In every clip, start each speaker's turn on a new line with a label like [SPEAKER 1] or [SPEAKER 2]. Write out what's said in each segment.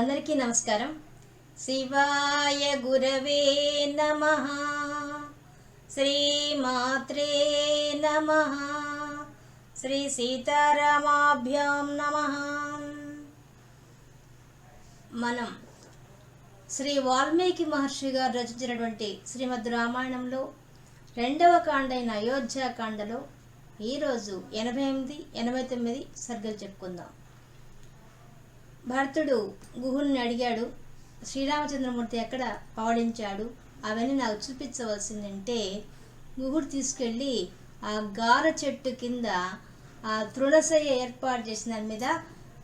[SPEAKER 1] అందరికీ నమస్కారం. శివాయ గురవే నమ. శ్రీమాత్రే నమ. శ్రీ సీతారామాభ్యాం నమ. మనం శ్రీ వాల్మీకి మహర్షి గారు రచించినటువంటి శ్రీమద్ రామాయణంలో రెండవ కాండైన అయోధ్యాకాండలో ఈరోజు ఎనభై ఎనిమిది ఎనభై తొమ్మిది సర్గలు చెప్పుకుందాం. భరతుడు గుహుని అడిగాడు శ్రీరామచంద్రమూర్తి ఎక్కడ పవడించాడు అవన్నీ నాకు చూపించవలసిందంటే గుహుడు తీసుకెళ్ళి ఆ గార చెట్టు కింద ఆ తృణశయ్య ఏర్పాటు చేసిన దాని మీద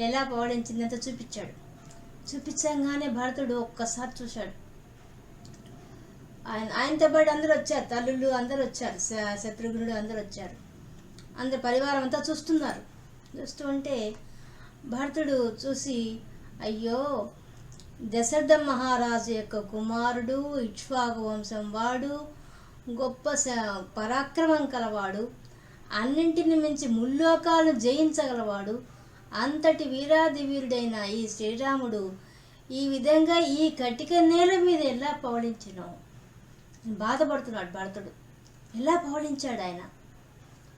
[SPEAKER 1] ఎలా పవడించిందంత చూపించాడు. చూపించగానే భరతుడు ఒక్కసారి చూశాడు. ఆయన ఆయనతో పాటు అందరూ వచ్చారు. తల్లుళ్ళు అందరూ వచ్చారు. శత్రుఘ్నుడు అందరూ వచ్చారు. అందరు పరివారం అంతా చూస్తున్నారు. చూస్తూ ఉంటే భరతుడు చూసి అయ్యో దశరథ మహారాజు యొక్క కుమారుడు ఇక్ష్వాకు వంశం వాడు గొప్ప స- పరాక్రమం కలవాడు అన్నింటిని మించి ముల్లోకాలు జయించగలవాడు అంతటి వీరాది వీరుడైన ఈ శ్రీరాముడు ఈ విధంగా ఈ కటిక నేల మీద ఎలా పవడించినావు బాధపడుతున్నాడు భరతుడు. ఎలా పవడించాడు ఆయన?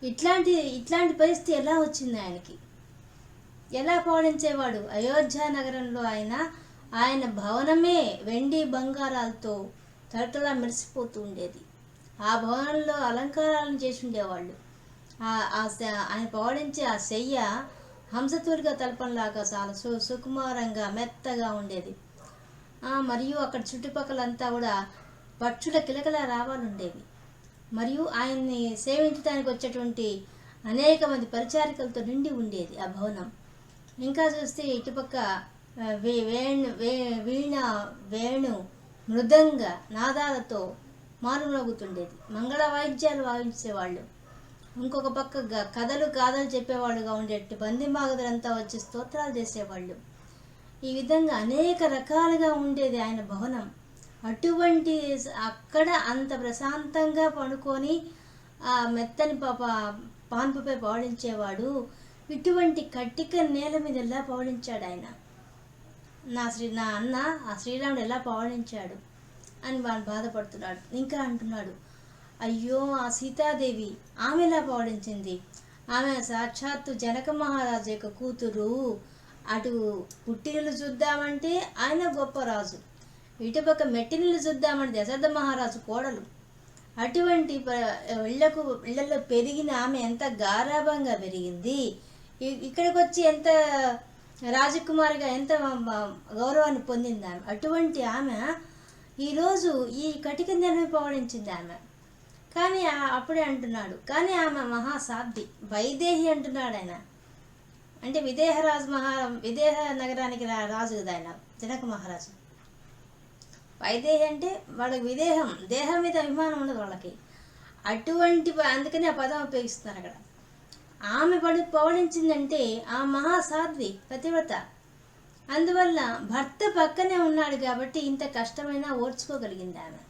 [SPEAKER 1] ఇట్లాంటి ఇట్లాంటి పరిస్థితి ఎలా వచ్చింది ఆయనకి? ఎలా పాలించేవాడు? అయోధ్య నగరంలో ఆయన ఆయన భవనమే వెండి బంగారాలతో తరతలా మెరిసిపోతూ ఉండేది. ఆ భవనంలో అలంకారాలను చేసి ఉండేవాళ్ళు. ఆ- ఆయన పాడించే ఆ శయ్య హంసతూరిగా తలపంలాగా చాలా సు సుకుమారంగా మెత్తగా ఉండేది. మరియు అక్కడ చుట్టుపక్కలంతా కూడా పక్షుల కిలకల రావాలుండేవి. మరియు ఆయన్ని సేవించడానికి వచ్చేటువంటి అనేక మంది పరిచారికలతో నిండి ఉండేది ఆ భవనం. ఇంకా చూస్తే ఇటుపక్క వే- వేణు వే వీణ వేణు మృదంగ నాదాలతో మారుమోగుతుండేది మంగళ వాయిద్యాలు వాయించేవాళ్ళు. ఇంకొక పక్క గ- కథలు గాథలు చెప్పేవాళ్ళుగా ఉండేట్టు బంది మాగదులంతా వచ్చి స్తోత్రాలు చేసేవాళ్ళు. ఈ విధంగా అనేక రకాలుగా ఉండేది ఆయన భవనం. అటువంటి అక్కడ అంత ప్రశాంతంగా పడుకొని ఆ మెత్తని పాప పాన్పుపై పాడించేవాడు ఇటువంటి కట్టిక నేల మీద ఎలా పవడించాడు ఆయన? నా శ్రీ నా అన్న ఆ శ్రీరాముడు ఎలా పవడించాడు అని వాడు బాధపడుతున్నాడు. ఇంకా అంటున్నాడు అయ్యో ఆ సీతాదేవి ఆమె ఎలా పవడించింది ఆమె సాక్షాత్తు జనక మహారాజు యొక్క కూతురు. అటు పుట్టినలు చూద్దామంటే ఆయన గొప్ప రాజు. ఇటుపక్క మెట్టినలు చూద్దామంటే దశరథ మహారాజు కోడలు. అటువంటి ఇళ్ళకు ఇళ్ళలో పెరిగిన ఆమె ఎంత గారాభంగా పెరిగింది. ఇక్కడికి వచ్చి ఎంత రాజకుమారిగా ఎంత గౌరవాన్ని పొందింది ఆమె. అటువంటి ఆమె ఈరోజు ఈ కటిక నెలవి పవడించింది ఆమె. కానీ అప్పుడే అంటున్నాడు. కానీ ఆమె మహాసాధ్వి వైదేహి అంటున్నాడు ఆయన. అంటే విదేహరాజు మహా విదేహ నగరానికి రా రాజు కదా ఆయన జనక మహారాజు. వైదేహి అంటే వాళ్ళకి విదేహం దేహం మీద అభిమానం ఉండదు వాళ్ళకి. అటువంటి ప- అందుకని ఆ పదం ఉపయోగిస్తున్నారు అక్కడ. ఆమె పడి పవడించిందంటే ఆ మహాసాధ్వి పతివ్రత. అందువల్ల భర్త పక్కనే ఉన్నాడు కాబట్టి ఇంత కష్టమైనా ఓర్చుకోగలిగింది ఆమె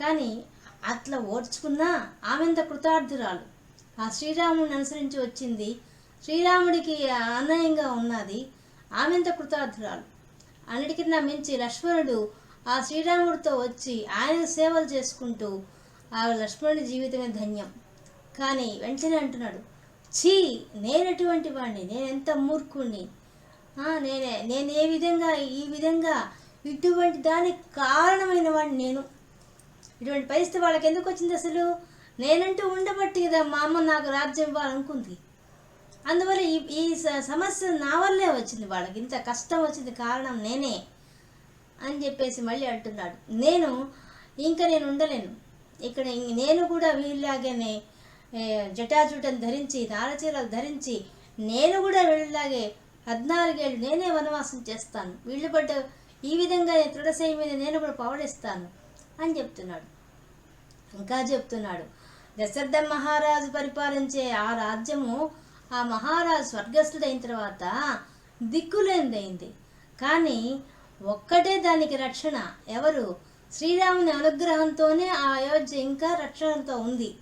[SPEAKER 1] కానీ అట్లా ఓర్చుకున్నా ఆమెంత కృతార్థురాలు. ఆ శ్రీరాముడిని అనుసరించి వచ్చింది. శ్రీరాముడికి అన్యాయంగా ఉన్నది ఆమెంత కృతార్థురాలు. అన్నిటికన్నా మించి లక్ష్మణుడు ఆ శ్రీరాముడితో వచ్చి ఆయన సేవలు చేసుకుంటూ ఆ లక్ష్మణుడి జీవితమే ధన్యం. కానీ వెంటనే అంటున్నాడు ఛీ నేనటువంటి వాడిని నేను ఎంత మూర్ఖుణ్ణి నేనే నేను ఏ విధంగా ఈ విధంగా ఇటువంటి దానికి కారణమైన వాడిని నేను? ఇటువంటి పరిస్థితి వాళ్ళకి ఎందుకు వచ్చింది అసలు? నేనంటూ ఉండబట్టి కదా మా అమ్మ నాకు రాజ్యం ఇవ్వాలనుకుంది. అందువల్ల ఈ ఈ స- సమస్య నా వల్లే వచ్చింది వాళ్ళకి. ఇంత కష్టం వచ్చింది కారణం నేనే అని చెప్పేసి మళ్ళీ అంటున్నాడు. నేను ఇంకా నేను ఉండలేను. ఇక్కడ నేను కూడా వీళ్ళలాగానే జటాజుటను ధరించి నారచీరలు ధరించి నేను కూడా వీళ్ళలాగే పద్నాలుగేళ్ళు నేనే వనవాసం చేస్తాను. వీళ్ళు పడ్డ ఈ విధంగా త్రుడశై మీద నేను కూడా పవడిస్తాను అని చెప్తున్నాడు. ఇంకా చెప్తున్నాడు దశరథ మహారాజు పరిపాలించే ఆ రాజ్యము ఆ మహారాజు స్వర్గస్థుడైన తర్వాత దిక్కులేనిదైంది. కానీ ఒక్కటే దానికి రక్షణ ఎవరు? శ్రీరాముని అనుగ్రహంతోనే ఆ అయోధ్య ఇంకా రక్షణతో ఉంది.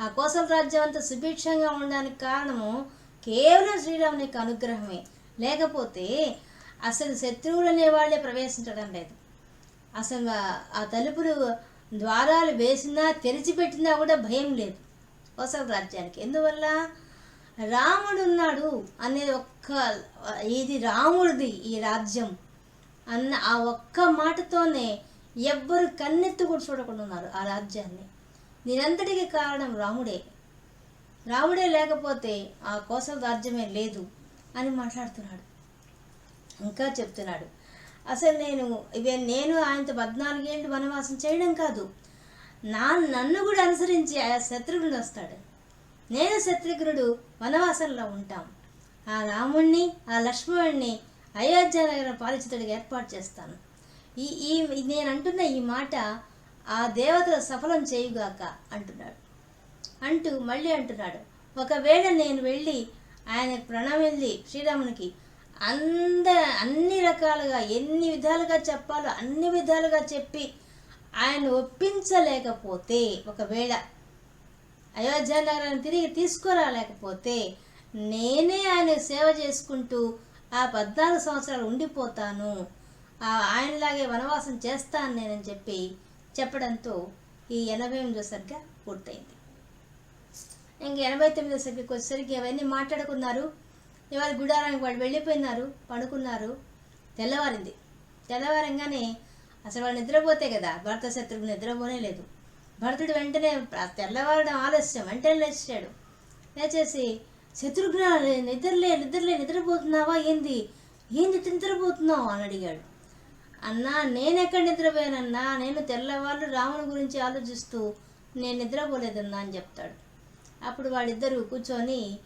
[SPEAKER 1] ఆ కోసల రాజ్యం అంతా సుభిక్షంగా ఉండడానికి కారణము కేవలం శ్రీరాముని యొక్క అనుగ్రహమే. లేకపోతే అసలు శత్రువులు అనేవాళ్ళే ప్రవేశించడం లేదు. అసలు ఆ- తలుపులు ద్వారాలు వేసినా తెరిచిపెట్టినా కూడా భయం లేదు కోసల రాజ్యానికి. ఎందువల్ల? రాముడు ఉన్నాడు అనేది ఒక్క ఇది రాముడిది ఈ రాజ్యం అన్న ఆ ఒక్క మాటతోనే ఎవ్వరు కన్నెత్తు కూడా చూడకుండా ఉన్నారు ఆ రాజ్యాన్ని. దీనంతటికి కారణం రాముడే. రాముడే లేకపోతే ఆ కోసల రాజ్యమే లేదు అని మాట్లాడుతున్నాడు. ఇంకా చెప్తున్నాడు. అసలు నేను ఇవే నేను ఆయనతో పద్నాలుగేళ్ళు వనవాసం చేయడం కాదు. నా నన్ను కూడా అనుసరించి ఆ శత్రుఘ్నుడు వస్తాడు. నేను శత్రుఘ్నుడు వనవాసంలో ఉంటాం. ఆ రాముణ్ణి ఆ లక్ష్మణుణ్ణి అయోధ్య నగరం పాలించడానికి ఏర్పాటు చేస్తాను. ఈ ఈ నేను అంటున్న ఈ మాట ఆ దేవతలు సఫలం చేయుగాక అంటున్నాడు. అంటూ మళ్ళీ అంటున్నాడు ఒకవేళ నేను వెళ్ళి ఆయన ప్రణమిల్లి శ్రీరామునికి అంద అన్ని రకాలుగా ఎన్ని విధాలుగా చెప్పాలో అన్ని విధాలుగా చెప్పి ఆయన ఒప్పించలేకపోతే ఒకవేళ అయోధ్య నగరాన్ని తిరిగి తీసుకురాలేకపోతే నేనే ఆయన సేవ చేసుకుంటూ ఆ పద్నాలుగు సంవత్సరాలు ఉండిపోతాను. ఆ ఆయనలాగే వనవాసం చేస్తాను నేనని చెప్పి చెప్పడంతో ఈ ఎనభై ఎనిమిదో సరిగ్గా పూర్తయింది. ఇంక ఎనభై తొమ్మిదో సరిగ్గా వచ్చేసరికి అవన్నీ మాట్లాడుకున్నారు? ఇవాళ గుడారానికి వాళ్ళు వెళ్ళిపోయినారు? పడుకున్నారు? తెల్లవారింది. తెల్లవారంగానే అసలు వాళ్ళు నిద్రపోతే కదా భర్త శత్రువు నిద్రపోనే లేదు. భరతుడు వెంటనే తెల్లవారడం ఆలస్యం వెంటనే లేచాడు. లేచేసి శత్రుఘ్న నిద్రలే నిద్రలే నిద్రపోతున్నావా? ఏంది? ఏంది నిద్రపోతున్నావు? అని అడిగాడు. అన్నా నేను ఎక్కడ నిద్రపోయానన్నా నేను తెల్లవాళ్ళు రాముని గురించి ఆలోచిస్తూ నేను నిద్రపోలేదన్నా అని చెప్తాడు. అప్పుడు వాళ్ళిద్దరూ కూర్చొని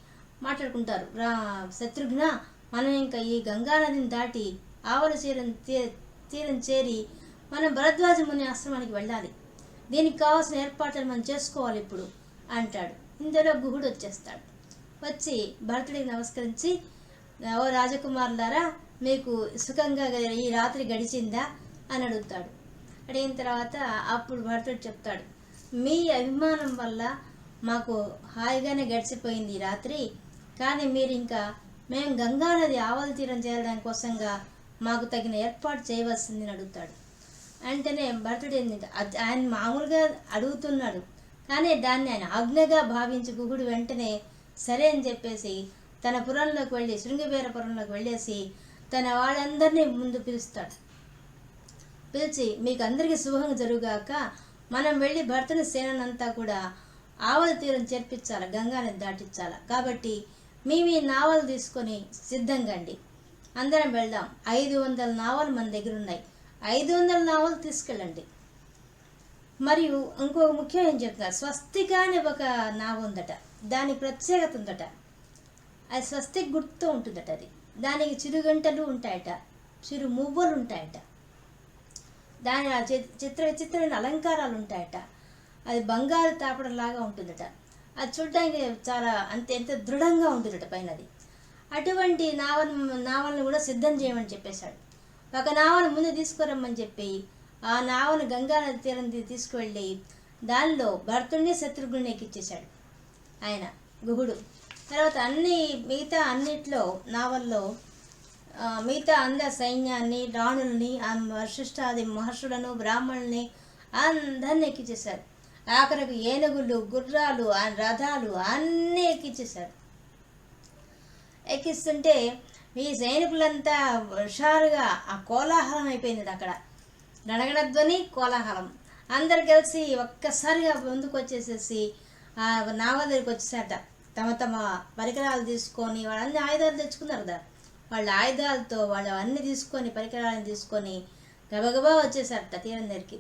[SPEAKER 1] మాట్లాడుకుంటారు. రా శత్రుఘ్న మనం ఇంకా ఈ గంగా నదిని దాటి ఆవల తీరం తీ- తీరం చేరి మనం భరద్వాజ ముని ఆశ్రమానికి వెళ్ళాలి. దీనికి కావాల్సిన ఏర్పాట్లు మనం చేసుకోవాలి ఇప్పుడు అంటాడు. ఇందులో గుహుడు వచ్చేస్తాడు. వచ్చి భరతుడికి నమస్కరించి ఓ రాజకుమారులారా మీకు సుఖంగా ఈ రాత్రి గడిచిందా అని అడుగుతాడు. అడిగిన తర్వాత అప్పుడు భర్తడు చెప్తాడు మీ అభిమానం వల్ల మాకు హాయిగానే గడిచిపోయింది ఈ రాత్రి కానీ మీరు ఇంకా మేము గంగానది ఆవల తీరం చేరడం కోసంగా మాకు తగిన ఏర్పాటు చేయవలసింది అని అడుగుతాడు. అంటేనే భరతుడు ఏంటంటే ఆయన మామూలుగా అడుగుతున్నాడు కానీ దాన్ని ఆయన ఆజ్ఞగా భావించి గుహుడు వెంటనే సరే అని చెప్పేసి తన పురంలోకి వెళ్ళి శృంగబేర పురంలోకి వెళ్ళేసి తన వాళ్ళందరినీ ముందు పిలుస్తాడు. పిలిచి మీకు అందరికీ శుభంగా జరుగుగాక మనం వెళ్ళి భర్తని సేనంతా కూడా ఆవల తీరం చేర్పించాలి గంగాని దాటించాలి? కాబట్టి మీ మీ నావలు తీసుకొని సిద్ధంగా అండి. అందరం వెళ్దాం. ఐదు వందల నావలు మన దగ్గర ఉన్నాయి ఐదు వందల నావలు తీసుకెళ్ళండి. మరియు ఇంకొక ముఖ్యం ఏం చెప్తున్నారు? స్వస్తిక అనే ఒక నావ ఉందట. దాని ప్రత్యేకత ఉందట. అది స్వస్తిక్ గుర్తు ఉంటుందట అది. దానికి చిరుగంటలు ఉంటాయట చిరు మువ్వలు ఉంటాయట. దాని ఆ చిత్ర విచిత్రమైన అలంకారాలు ఉంటాయట. అది బంగారు తాపడం లాగా ఉంటుందట. అది చూడడానికి చాలా అంత ఎంత దృఢంగా ఉంటుందట పైన అది అటువంటి నావల్ నావల్ని కూడా సిద్ధం చేయమని చెప్పేశాడు. ఒక నావను ముందు తీసుకురమ్మని చెప్పి ఆ నావను గంగా నది తీరం తీసుకువెళ్ళి దానిలో భర్తుడిని శత్రుఘ్నుని ఎక్కిచ్చేశాడు. ఆయన గుహుడు. తర్వాత అన్ని మిగతా అన్నిట్లో నావల్లో మిగతా అందరి సైన్యాన్ని రాణుల్ని ఆ వశిష్టాది మహర్షులను బ్రాహ్మణుల్ని అందరిని ఎక్కించేశారు ఆఖరికి ఏనుగులు గుర్రాలు ఆ రథాలు అన్నీ ఎక్కించేశారు ఎక్కిస్తుంటే ఈ సైనికులంతా హుషారుగా ఆ కోలాహలం అయిపోయింది అక్కడ. గణగణధ్వని కోలాహలం. అందరు కలిసి ఒక్కసారిగా ముందుకు వచ్చేసేసి ఆ నావల దగ్గరికి వచ్చేసారట తమ తమ పరికరాలు తీసుకొని వాళ్ళన్ని ఆయుధాలు తెచ్చుకున్నారు కదా వాళ్ళ ఆయుధాలతో వాళ్ళు అన్నీ తీసుకొని పరికరాలను తీసుకొని గబగబా వచ్చేసారట తీరం దగ్గరికి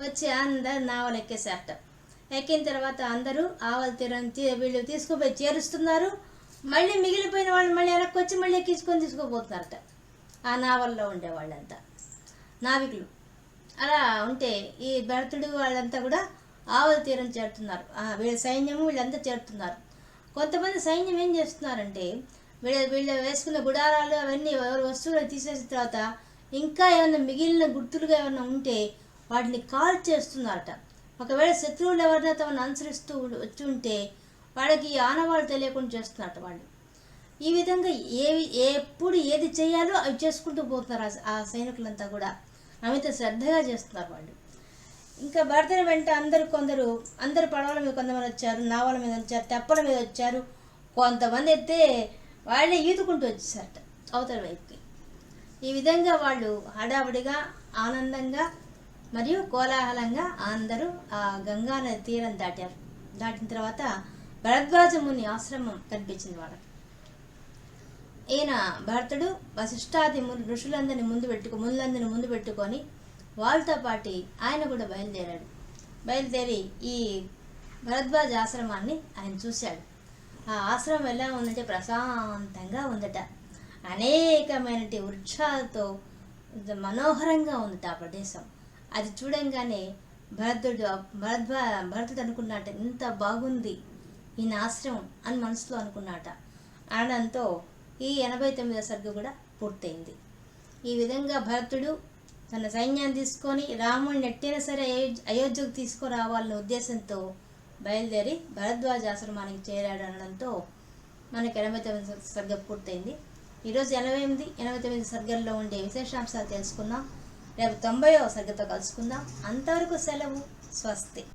[SPEAKER 1] వచ్చి అందరు నావలు ఎక్కేసారట ఎక్కిన తర్వాత అందరూ ఆవల తీరం తీ- వీళ్ళు తీసుకుపోయి చేరుస్తున్నారు. మళ్ళీ మిగిలిపోయిన వాళ్ళు మళ్ళీ వెనక్కి వచ్చి మళ్ళీ ఎక్కించుకొని తీసుకుపోతున్నారట. ఆ నావల్లో ఉండే వాళ్ళంతా. నావికులు. అలా ఉంటే ఈ భరతుడు వాళ్ళంతా కూడా ఆవల తీరం చేరుతున్నారు. వీళ్ళ సైన్యము వీళ్ళంతా చేరుతున్నారు. కొంతమంది సైన్యం ఏం చేస్తున్నారంటే వీళ్ళ వీళ్ళు వేసుకున్న గుడారాలు అవన్నీ ఎవరు వస్తువులు తీసేసిన తర్వాత ఇంకా ఏమైనా మిగిలిన గుర్తులుగా ఏమైనా ఉంటే వాటిని కాల్ చేస్తున్నారట. ఒకవేళ శత్రువులు ఎవరైనా తమను అనుసరిస్తూ వచ్చి ఉంటే వాళ్ళకి ఆనవాళ్ళు తెలియకుండా చేస్తున్నారట వాళ్ళు. ఈ విధంగా ఏవి ఎప్పుడు ఏది చేయాలో అవి చేసుకుంటూ పోతున్నారు ఆ- ఆ సైనికులంతా కూడా. అమిత శ్రద్ధగా చేస్తున్నారు వాళ్ళు. ఇంకా భర్తల వెంట అందరు కొందరు అందరు పడవల మీద కొంతమంది వచ్చారు నావల మీద వచ్చారు తెప్పల మీద వచ్చారు. కొంతమంది అయితే వాళ్ళే ఈదుకుంటూ వచ్చేసారట అవతల వైపుకి ఈ విధంగా వాళ్ళు హడావుడిగా ఆనందంగా మరియు కోలాహలంగా అందరూ ఆ గంగా నది తీరం దాటారు. దాటిన తర్వాత భరద్వాజ ముని ఆశ్రమం కనిపించింది వాళ్ళకి. ఈయన భరతుడు వశిష్ఠాది ము- ఋషులందరిని ముందు పెట్టుకు మునులందరిని ముందు పెట్టుకొని వాళ్ళతో పాటి ఆయన కూడా బయలుదేరాడు. బయలుదేరి ఈ భరద్వాజ ఆశ్రమాన్ని ఆయన చూశాడు. ఆ ఆశ్రమం ఎలా ఉందంటే ప్రశాంతంగా ఉందట. అనేకమైనటి వృక్షాలతో మనోహరంగా ఉందట ఆ ప్రదేశం. అది చూడంగానే భరతుడు భరద్వా భరతుడు అనుకున్నాట ఇంత బాగుంది ఈయన ఆశ్రమం అని మనసులో అనుకున్నట. అనడంతో ఈ ఎనభై తొమ్మిదో సర్గ కూడా పూర్తయింది. ఈ విధంగా భరతుడు తన సైన్యాన్ని తీసుకొని రాముడిని నెట్టిన సరే అయో- అయోధ్యకు తీసుకురావాలనే ఉద్దేశంతో బయలుదేరి భరద్వాజ ఆశ్రమానికి చేరాడు అనడంతో మనకి ఎనభై తొమ్మిది సర్గ పూర్తయింది. ఈరోజు ఎనభై ఎనిమిది ఎనభై తొమ్మిది సర్గల్లో ఉండే విశేషాంశాలు తెలుసుకుందాం. రేపు తొంభైవ సర్గతో కలుసుకుందాం. అంతవరకు సెలవు. స్వస్తి.